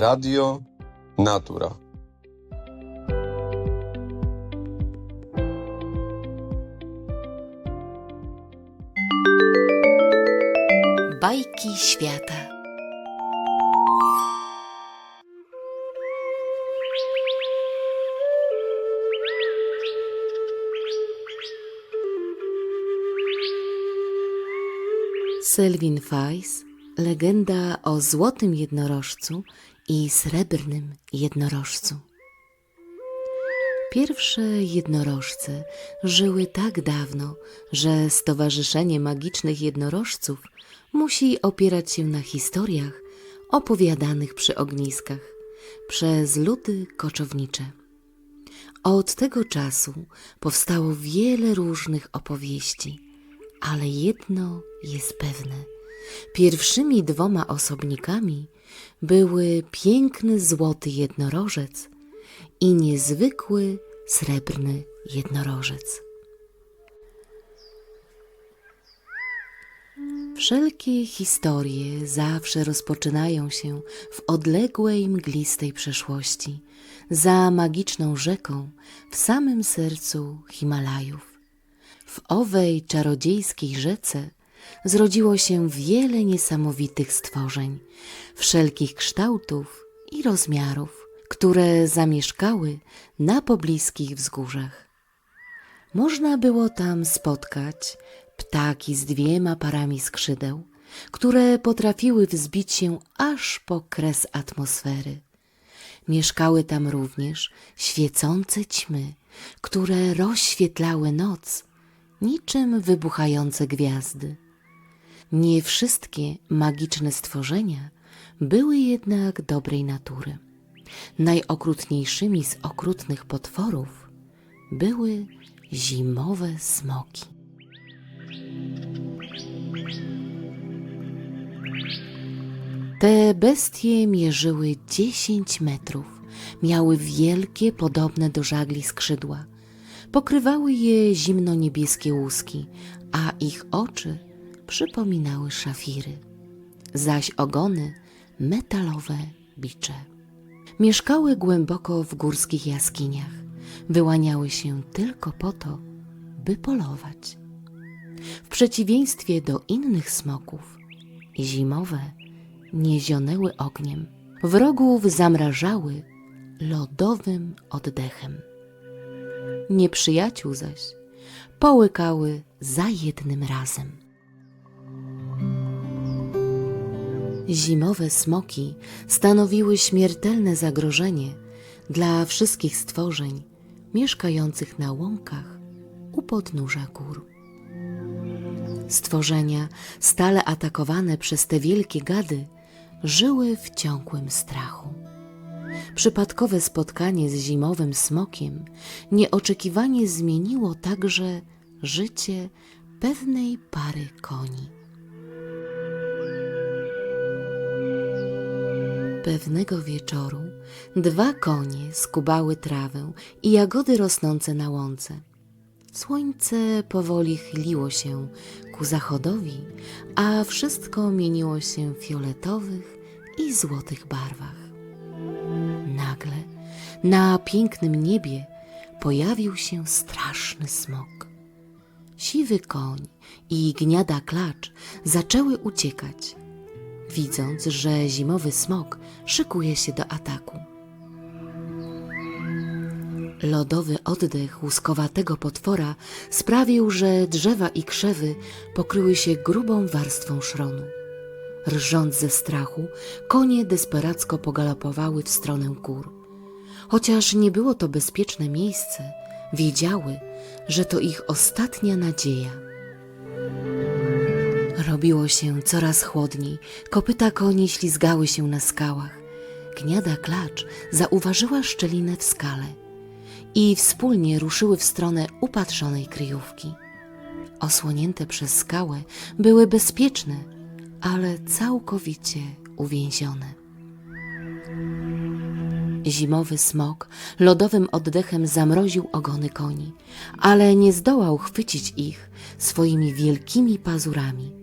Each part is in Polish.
Radio Natura. Bajki świata. Sylwin Fajs, legenda o złotym jednorożcu i srebrnym jednorożcu. Pierwsze jednorożce żyły tak dawno, że Stowarzyszenie Magicznych Jednorożców musi opierać się na historiach opowiadanych przy ogniskach przez ludy koczownicze. Od tego czasu powstało wiele różnych opowieści, ale jedno jest pewne. Pierwszymi dwoma osobnikami były piękny złoty jednorożec i niezwykły srebrny jednorożec. Wszelkie historie zawsze rozpoczynają się w odległej, mglistej przeszłości, za magiczną rzeką w samym sercu Himalajów. W owej czarodziejskiej rzece zrodziło się wiele niesamowitych stworzeń, wszelkich kształtów i rozmiarów, które zamieszkały na pobliskich wzgórzach. Można było tam spotkać ptaki z dwiema parami skrzydeł, które potrafiły wzbić się aż po kres atmosfery. Mieszkały tam również świecące ćmy, które rozświetlały noc niczym wybuchające gwiazdy. Nie wszystkie magiczne stworzenia były jednak dobrej natury. Najokrutniejszymi z okrutnych potworów były zimowe smoki. Te bestie mierzyły dziesięć metrów, miały wielkie, podobne do żagli skrzydła. Pokrywały je zimno-niebieskie łuski, a ich oczy przypominały szafiry, zaś ogony metalowe bicze. Mieszkały głęboko w górskich jaskiniach, wyłaniały się tylko po to, by polować. W przeciwieństwie do innych smoków, zimowe nie zionęły ogniem, wrogów zamrażały lodowym oddechem. Nieprzyjaciół zaś połykały za jednym razem. Zimowe smoki stanowiły śmiertelne zagrożenie dla wszystkich stworzeń mieszkających na łąkach u podnóża gór. Stworzenia, stale atakowane przez te wielkie gady, żyły w ciągłym strachu. Przypadkowe spotkanie z zimowym smokiem nieoczekiwanie zmieniło także życie pewnej pary koni. Pewnego wieczoru dwa konie skubały trawę i jagody rosnące na łące. Słońce powoli chyliło się ku zachodowi, a wszystko mieniło się w fioletowych i złotych barwach. Nagle na pięknym niebie pojawił się straszny smok. Siwy koń i gniada klacz zaczęły uciekać, widząc, że zimowy smok szykuje się do ataku. Lodowy oddech łuskowatego potwora sprawił, że drzewa i krzewy pokryły się grubą warstwą szronu. Rżąc ze strachu, konie desperacko pogalopowały w stronę gór. Chociaż nie było to bezpieczne miejsce, wiedziały, że to ich ostatnia nadzieja. Robiło się coraz chłodniej, kopyta koni ślizgały się na skałach. Gniada klacz zauważyła szczelinę w skale i wspólnie ruszyły w stronę upatrzonej kryjówki. Osłonięte przez skałę były bezpieczne, ale całkowicie uwięzione. Zimowy smok lodowym oddechem zamroził ogony koni, ale nie zdołał chwycić ich swoimi wielkimi pazurami.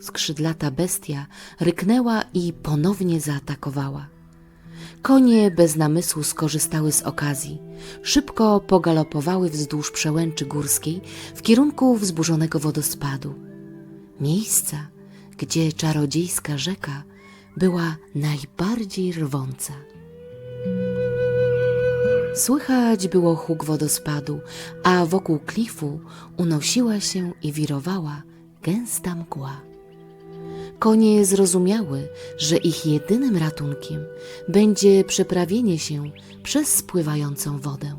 Skrzydlata bestia ryknęła i ponownie zaatakowała. Konie bez namysłu skorzystały z okazji. Szybko pogalopowały wzdłuż przełęczy górskiej w kierunku wzburzonego wodospadu. Miejsca, gdzie czarodziejska rzeka była najbardziej rwąca. Słychać było huk wodospadu, a wokół klifu unosiła się i wirowała gęsta mgła. Konie zrozumiały, że ich jedynym ratunkiem będzie przeprawienie się przez spływającą wodę.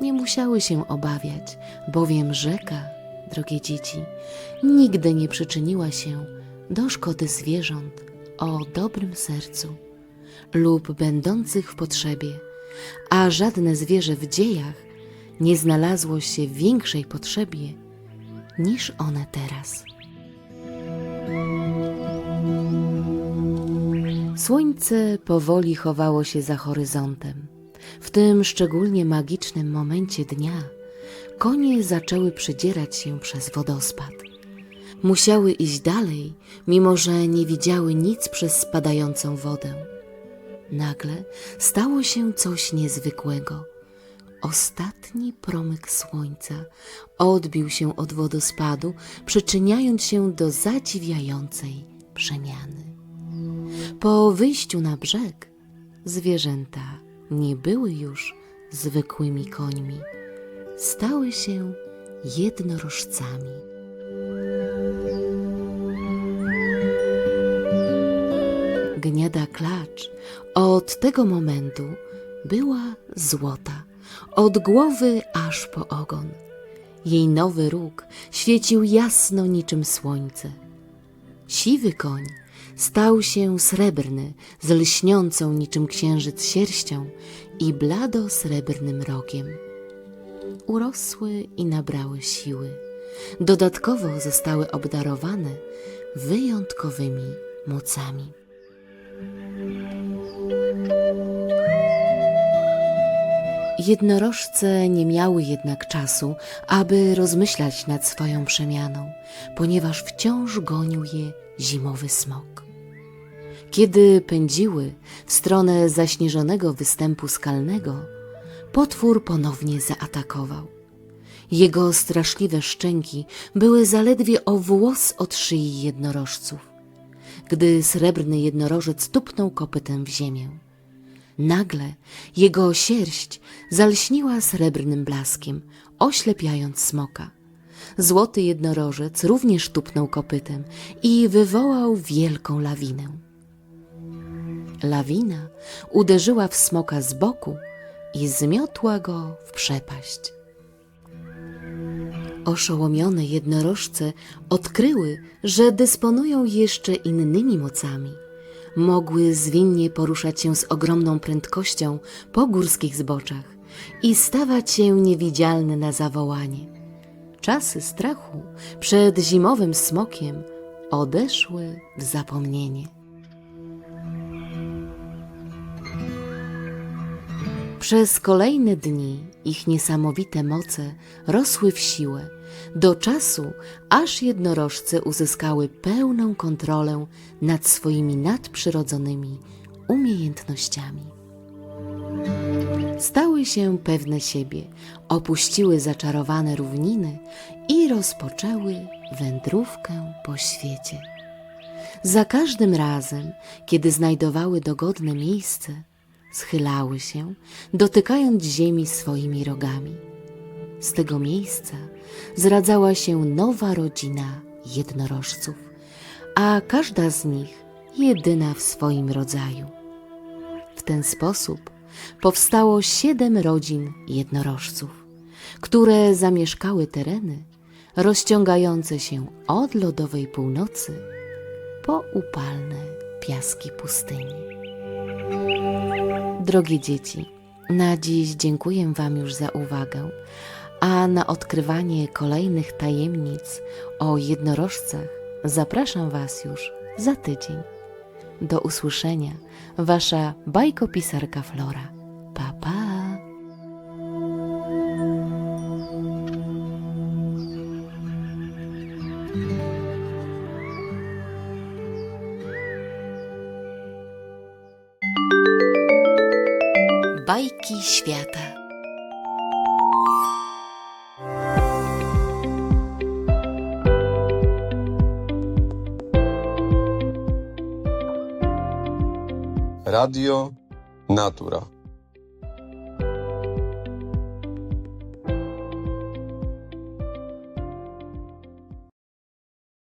Nie musiały się obawiać, bowiem rzeka, drogie dzieci, nigdy nie przyczyniła się do szkody zwierząt o dobrym sercu lub będących w potrzebie, a żadne zwierzę w dziejach nie znalazło się w większej potrzebie niż one teraz. Słońce powoli chowało się za horyzontem. W tym szczególnie magicznym momencie dnia konie zaczęły przedzierać się przez wodospad. Musiały iść dalej, mimo że nie widziały nic przez spadającą wodę. Nagle stało się coś niezwykłego. Ostatni promyk słońca odbił się od wodospadu, przyczyniając się do zadziwiającej przemiany. Po wyjściu na brzeg zwierzęta nie były już zwykłymi końmi, stały się jednorożcami. Gniada klacz od tego momentu była złota, od głowy aż po ogon. Jej nowy róg świecił jasno niczym słońce. Siwy koń stał się srebrny, z lśniącą niczym księżyc sierścią i blado-srebrnym rogiem. Urosły i nabrały siły. Dodatkowo zostały obdarowane wyjątkowymi mocami. Jednorożce nie miały jednak czasu, aby rozmyślać nad swoją przemianą, ponieważ wciąż gonił je zimowy smok. Kiedy pędziły w stronę zaśnieżonego występu skalnego, potwór ponownie zaatakował. Jego straszliwe szczęki były zaledwie o włos od szyi jednorożców, gdy srebrny jednorożec tupnął kopytem w ziemię. Nagle jego sierść zalśniła srebrnym blaskiem, oślepiając smoka. Złoty jednorożec również tupnął kopytem i wywołał wielką lawinę. Lawina uderzyła w smoka z boku i zmiotła go w przepaść. Oszołomione jednorożce odkryły, że dysponują jeszcze innymi mocami. Mogły zwinnie poruszać się z ogromną prędkością po górskich zboczach i stawać się niewidzialne na zawołanie. Czasy strachu przed zimowym smokiem odeszły w zapomnienie. Przez kolejne dni ich niesamowite moce rosły w siłę, do czasu, aż jednorożce uzyskały pełną kontrolę nad swoimi nadprzyrodzonymi umiejętnościami. Stały się pewne siebie, opuściły zaczarowane równiny i rozpoczęły wędrówkę po świecie. Za każdym razem, kiedy znajdowały dogodne miejsce, schylały się, dotykając ziemi swoimi rogami. Z tego miejsca zradzała się nowa rodzina jednorożców, a każda z nich jedyna w swoim rodzaju. W ten sposób powstało siedem rodzin jednorożców, które zamieszkały tereny rozciągające się od lodowej północy po upalne piaski pustyni. Drogie dzieci, na dziś dziękuję Wam już za uwagę, a na odkrywanie kolejnych tajemnic o jednorożcach zapraszam Was już za tydzień. Do usłyszenia, Wasza bajkopisarka Flora. Pa, pa! bajki świata. Radio Natura.